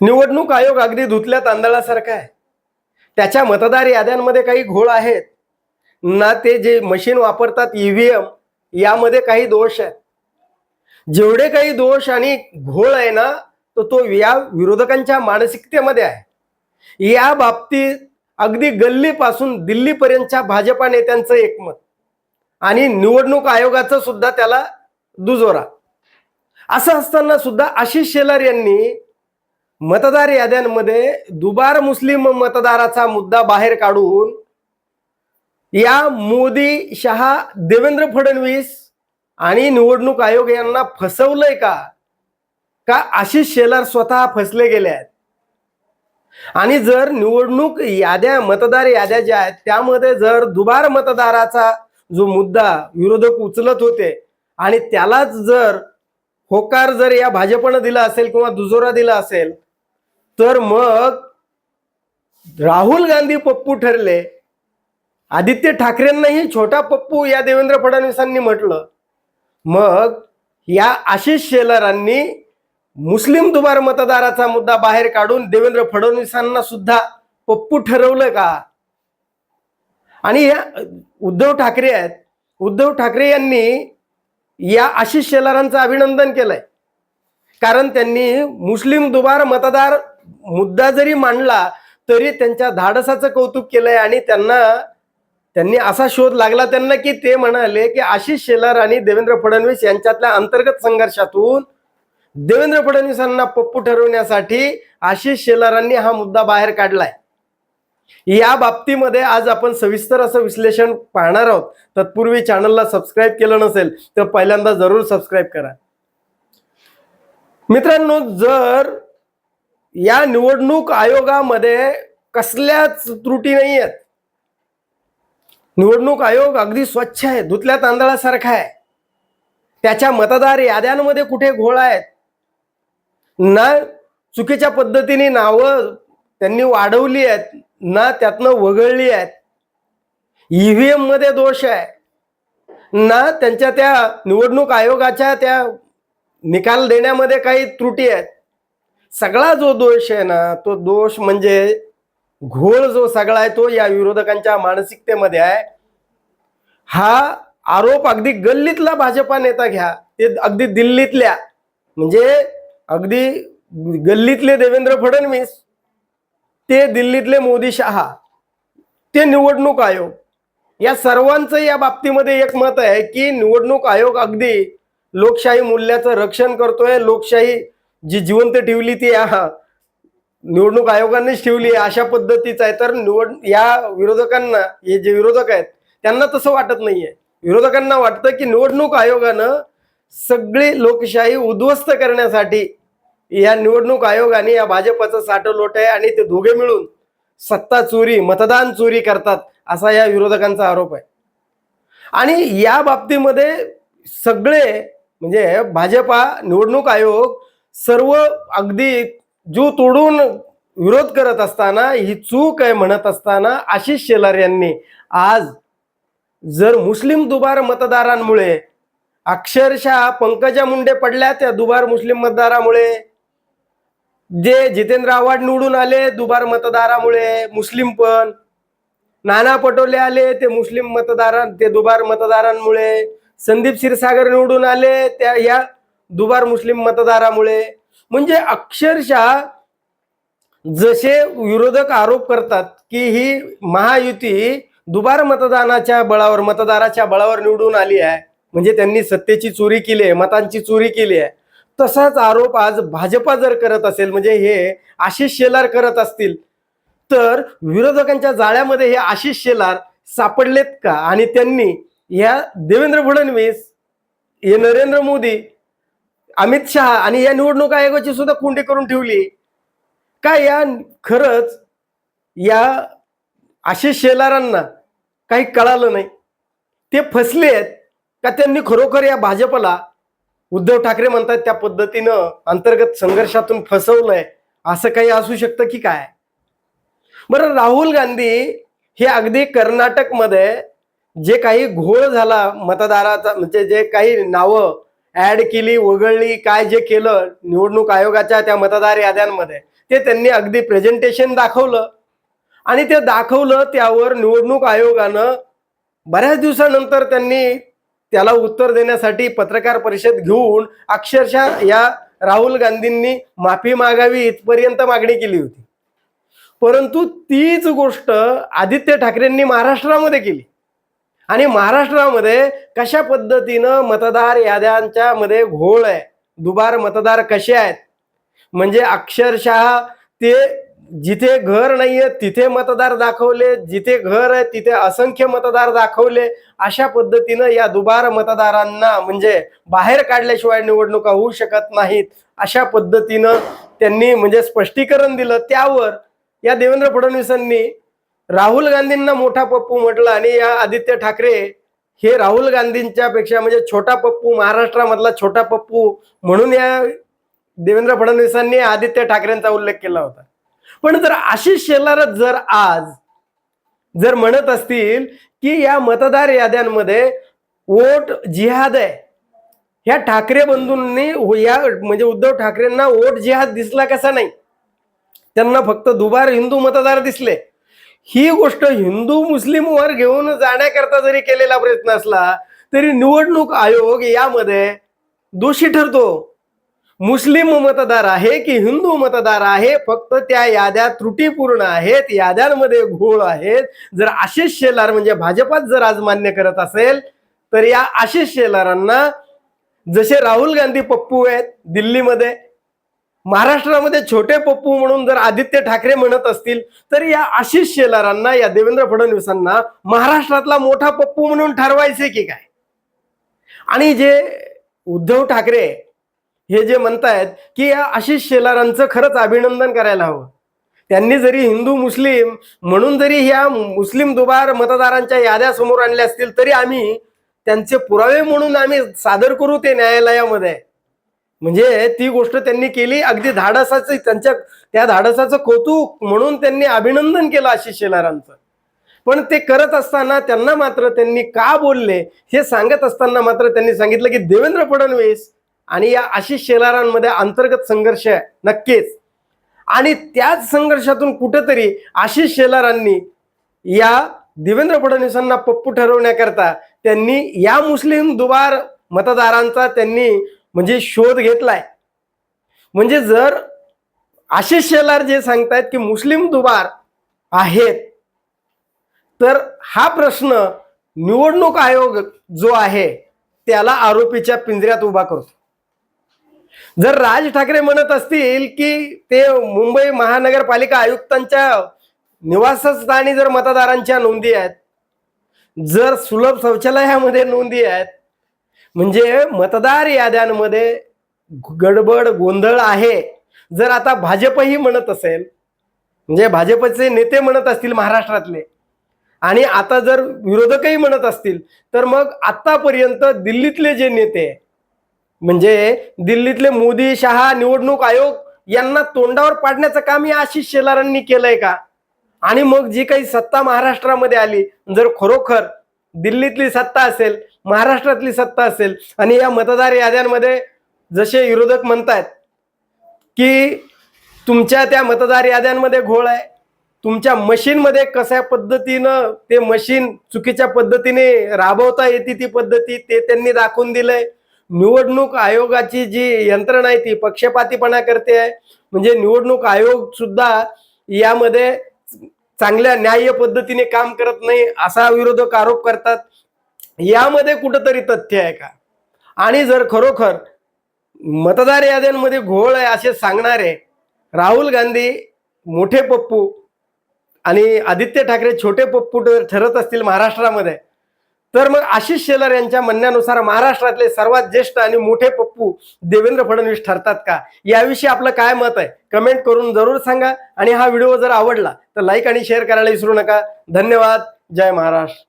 निवडणूक आयोग अगदी धुतल्या तांदळासारखा आहे. त्याच्या मतदार याद्यांमध्ये काही घोळ आहेत. ना ते जे मशीन वापरतात ईव्हीएम यामध्ये काही दोष आहेत. जेवढे काही दोष आणि घोळ आहे ना तो तो या विरोधकांच्या मानसिकतेमध्ये आहे. या बाबतीत अगदी गल्लीपासून दिल्लीपर्यंतच्या भाजपा नेत्यांचं एकमत आणि निवडणूक आयोगाचं सुद्धा त्याला दुजोरा. असं असताना सुद्धा आशिष शेलार यांनी मतदार याद्यांमध्ये दुबार मुस्लिम मतदाराचा मुद्दा बाहेर काढून या मोदी शहा देवेंद्र फडणवीस आणि निवडणूक आयोग यांना फसवलंय का? का आशिष शेलार स्वतः फसले गेले आहेत? आणि जर निवडणूक याद्या मतदार याद्या ज्या आहेत त्यामध्ये जर दुबार मतदाराचा जो मुद्दा विरोधक उचलत होते आणि त्यालाच जर होकार जर या भाजपनं दिला असेल किंवा दुजोरा दिला असेल तर मग राहुल गांधी पप्पू ठरले. आदित्य ठाकरेंनाही छोटा पप्पू या देवेंद्र फडणवीसांनी म्हटलं. मग या आशिष शेलारांनी मुस्लिम दुबार मतदाराचा मुद्दा बाहेर काढून देवेंद्र फडणवीसांना सुद्धा पप्पू ठरवलं का? आणि या उद्धव ठाकरे आहेत. उद्धव ठाकरे यांनी या आशिष शेलारांचं अभिनंदन केलंय. कारण त्यांनी मुस्लिम दुबार मतदार मुद्दा जरी मांडला तरी त्यांच्या धाडसाचं कौतुक केलंय आणि त्यांना त्यांनी असा शोध लागला त्यांना की ते म्हणाले की आशिष शेलार आणि देवेंद्र फडणवीस यांच्यातल्या अंतर्गत संघर्षातून देवेंद्र फडणवीसांना पप्पू ठरवण्यासाठी आशिष शेलारांनी हा मुद्दा बाहेर काढलाय. या बाबतीमध्ये आज आपण सविस्तर असं विश्लेषण पाहणार आहोत. तत्पूर्वी चॅनलला सबस्क्राईब केलं नसेल तर पहिल्यांदा जरूर सबस्क्राईब करा. मित्रांनो जर या निवडणूक आयोगामध्ये कसल्याच त्रुटी नाही आहेत. निवडणूक आयोग अगदी स्वच्छ आहे धुतल्या तांदळासारखा आहे. त्याच्या मतदार याद्यांमध्ये कुठे घोळ आहेत? ना चुकीच्या पद्धतीने नावं त्यांनी वाढवली आहेत ना त्यातनं वगळली आहेत. ईव्हीएममध्ये दोष आहे. ना त्यांच्या त्या निवडणूक आयोगाच्या त्या निकाल देण्यामध्ये काही त्रुटी आहेत. सगळा जो दोष आहे ना तो दोष म्हणजे घोळ जो सगळा आहे तो या विरोधकांच्या मानसिकतेमध्ये आहे. हा आरोप अगदी गल्लीतला भाजपा नेता घ्या ते अगदी दिल्लीतल्या म्हणजे अगदी गल्लीतले देवेंद्र फडणवीस ते दिल्लीतले मोदी शहा ते निवडणूक आयोग या सर्वांचं या बाबतीमध्ये एक मत आहे की निवडणूक आयोग अगदी लोकशाही मूल्याचं रक्षण करतोय लोकशाही जी जिवंत ठेवली ती निवडणूक आयोगानेच ठेवली अशा पद्धतीचा आहे. तर निवड या विरोधकांना हे जे विरोधक आहेत त्यांना तसं वाटत नाहीये. विरोधकांना वाटतं की निवडणूक आयोगानं सगळी लोकशाही उद्ध्वस्त करण्यासाठी या निवडणूक आयोगाने या भाजपचं साठं लोट आहे आणि ते दोघे मिळून सत्ता चोरी मतदान चोरी करतात असा या विरोधकांचा आरोप आहे. आणि या बाबतीमध्ये सगळे म्हणजे भाजपा निवडणूक आयोग सर्व अगदी जीव तोडून विरोध करत असताना ही चूक आहे म्हणत असताना आशिष शेलार यांनी आज जर मुस्लिम दुबार मतदारांमुळे अक्षरशः पंकजा मुंडे पडल्या त्या दुबार मुस्लिम मतदारामुळे जे जितेंद्र आव्हाड निवडून आले दुबार मतदारामुळे मुस्लिम पण नाना पटोले आले ते मुस्लिम मतदारां ते दुबार मतदारांमुळे संदीप क्षीरसागर निवडून आले त्या या दुबार मुस्लिम मतदारामुळे. म्हणजे अक्षरशः जसे विरोधक आरोप करतात की ही महायुती दुबार मतदानाच्या बळावर मतदाराच्या बळावर निवडून आली आहे. म्हणजे त्यांनी सत्तेची चोरी केली आहे मतांची चोरी केली आहे. तसाच आरोप आज भाजपा जर करत असेल म्हणजे हे आशिष शेलार करत असतील तर विरोधकांच्या जाळ्यामध्ये हे आशिष शेलार सापडलेत का? आणि त्यांनी या देवेंद्र फडणवीस हे नरेंद्र मोदी अमित शहा आणि या निवडणूक आयोगाची सुद्धा कुंडी करून ठेवली. का या खरंच या आशिष शेलारांना काही कळालं नाही. ते फसले आहेत का त्यांनी खरोखर या भाजपला उद्धव ठाकरे म्हणतात त्या पद्धतीनं अंतर्गत संघर्षातून फसवलंय असं काही असू शकतं की काय? बरं राहुल गांधी हे अगदी कर्नाटकमध्ये जे काही घोळ झाला मतदाराचा म्हणजे जे काही नावं ऍड केली वगळली काय जे केलं निवडणूक आयोगाच्या त्या मतदार याद्यांमध्ये. ते त्यांनी अगदी प्रेझेंटेशन दाखवलं. आणि ते दाखवलं त्यावर निवडणूक आयोगानं बऱ्याच दिवसानंतर त्यांनी त्याला उत्तर देण्यासाठी पत्रकार परिषद घेऊन अक्षरशः या राहुल गांधींनी माफी मागावी इथपर्यंत मागणी केली होती. परंतु तीच गोष्ट आदित्य ठाकरेंनी महाराष्ट्रामध्ये केली. आणि महाराष्ट्रामध्ये कशा पद्धतीनं मतदार याद्यांच्या मध्ये घोळ आहे? दुबार मतदार कसे आहेत? म्हणजे अक्षरशः ते जिथे घर नाहीये तिथे मतदार दाखवले जिथे घर आहे तिथे असंख्य मतदार दाखवले अशा पद्धतीनं या दुबार मतदारांना म्हणजे बाहेर काढल्याशिवाय निवडणुका होऊ शकत नाहीत अशा पद्धतीनं त्यांनी म्हणजे स्पष्टीकरण दिलं. त्यावर या देवेंद्र फडणवीसांनी राहुल गांधींना मोठा पप्पू म्हटलं आणि या आदित्य ठाकरे हे राहुल गांधींच्या पेक्षा म्हणजे छोटा पप्पू महाराष्ट्रामधला छोटा पप्पू म्हणून या देवेंद्र फडणवीसांनी आदित्य ठाकरेंचा उल्लेख केला होता. पण जर आशिष शेलारच जर आज जर म्हणत असतील की या मतदार याद्यांमध्ये वोट जिहाद आहे ह्या ठाकरे बंधूंनी या म्हणजे उद्धव ठाकरेंना वोट जिहाद दिसला कसा नाही? त्यांना फक्त दुबार हिंदू मतदार दिसले. ही गोष्ट हिंदू मुस्लिम वर घेऊन जाण्याकरता जरी केलेला प्रयत्न असला तरी निवडणूक आयोग यामध्ये दोषी ठरतो. मुस्लिम मतदार आहे की हिंदू मतदार आहे फक्त त्या याद्या त्रुटीपूर्ण आहेत याद्यांमध्ये घोळ आहेत. जर आशिष शेलार म्हणजे भाजपात जर आज मान्य करत असेल तर या आशिष शेलारांना जसे राहुल गांधी पप्पू आहेत दिल्लीमध्ये महाराष्ट्रामध्ये छोटे पप्पू म्हणून जर आदित्य ठाकरे म्हणत असतील तर या आशिष शेलारांना या देवेंद्र फडणवीसांना महाराष्ट्रातला मोठा पप्पू म्हणून ठरवायचे की काय? आणि जे उद्धव ठाकरे हे जे म्हणतायत की या आशिष शेलारांचं खरंच अभिनंदन करायला हवं. त्यांनी जरी हिंदू मुस्लिम म्हणून जरी ह्या मुस्लिम दुबार मतदारांच्या याद्या समोर आणल्या असतील तरी आम्ही त्यांचे पुरावे म्हणून आम्ही सादर करू ते न्यायालयामध्ये. म्हणजे ती गोष्ट त्यांनी केली. अगदी धाडसाचं त्यांच्या त्या धाडसाचं कौतुक म्हणून त्यांनी अभिनंदन केलं आशिष शेलारांचं. पण ते करत असताना त्यांना मात्र त्यांनी का बोलले हे सांगत असताना मात्र त्यांनी सांगितलं की देवेंद्र फडणवीस आणि या आशिष शेलारांमध्ये अंतर्गत संघर्ष आहे नक्कीच. आणि त्याच संघर्षातून कुठंतरी आशिष शेलारांनी या देवेंद्र फडणवीसांना पप्पू ठरवण्याकरता त्यांनी या मुस्लिम दुबार मतदारांचा त्यांनी म्हणजे शोध घेतलाय. म्हणजे जर आशिष शेलार जे सांगतायत की मुस्लिम दुबार आहेत तर हा प्रश्न निवडणूक आयोग जो आहे त्याला आरोपीच्या पिंजऱ्यात उभा करतो. जर राज ठाकरे म्हणत असतील की ते मुंबई महानगरपालिका आयुक्तांच्या निवासस्थानी जर मतदारांच्या नोंदी आहेत जर सुलभ शौचालयामध्ये नोंदी आहेत म्हणजे मतदार याद्यांमध्ये गडबड गोंधळ आहे. जर आता भाजपही म्हणत असेल म्हणजे भाजपचे नेते म्हणत असतील महाराष्ट्रातले आणि आता जर विरोधकही म्हणत असतील तर मग आतापर्यंत दिल्लीतले जे नेते म्हणजे दिल्लीतले मोदी शहा निवडणूक आयोग यांना तोंडावर पाडण्याचं काम या आशिष शेलारांनी केलंय का? आणि मग जी काही सत्ता महाराष्ट्रामध्ये आली जर खरोखर दिल्लीतली सत्ता असेल महाराष्ट्रातली सत्ता असेल आणि या मतदार याद्यांमध्ये जसे विरोधक म्हणतायत की तुमच्या त्या मतदार याद्यांमध्ये घोळ आहे तुमच्या मशीनमध्ये कशा पद्धतीनं ते मशीन चुकीच्या पद्धतीने राबवता येते ती पद्धती ते त्यांनी दाखवून दिलंय. निवडणूक आयोगाची जी यंत्रणा आहे ती पक्षपातीपणा करते आहे. म्हणजे निवडणूक आयोग सुद्धा यामध्ये चांगल्या न्याय्य पद्धतीने काम करत नाही असा विरोधक आरोप करतात. यामध्ये कुठंतरी तथ्य आहे का? आणि जर खरोखर मतदार याद्यांमध्ये घोळ आहे असे सांगणारे राहुल गांधी मोठे पप्पू आणि आदित्य ठाकरे छोटे पप्पू ठरत असतील महाराष्ट्रामध्ये तर मग आशिष शेलार यांच्या म्हणण्यानुसार महाराष्ट्रातले सर्वात ज्येष्ठ आणि मोठे पप्पू देवेंद्र फडणवीस ठरतात का? याविषयी आपलं काय मत आहे? कमेंट करून जरूर सांगा आणि हा व्हिडिओ जर आवडला तर लाईक आणि शेअर करायला विसरू नका. धन्यवाद. जय महाराष्ट्र.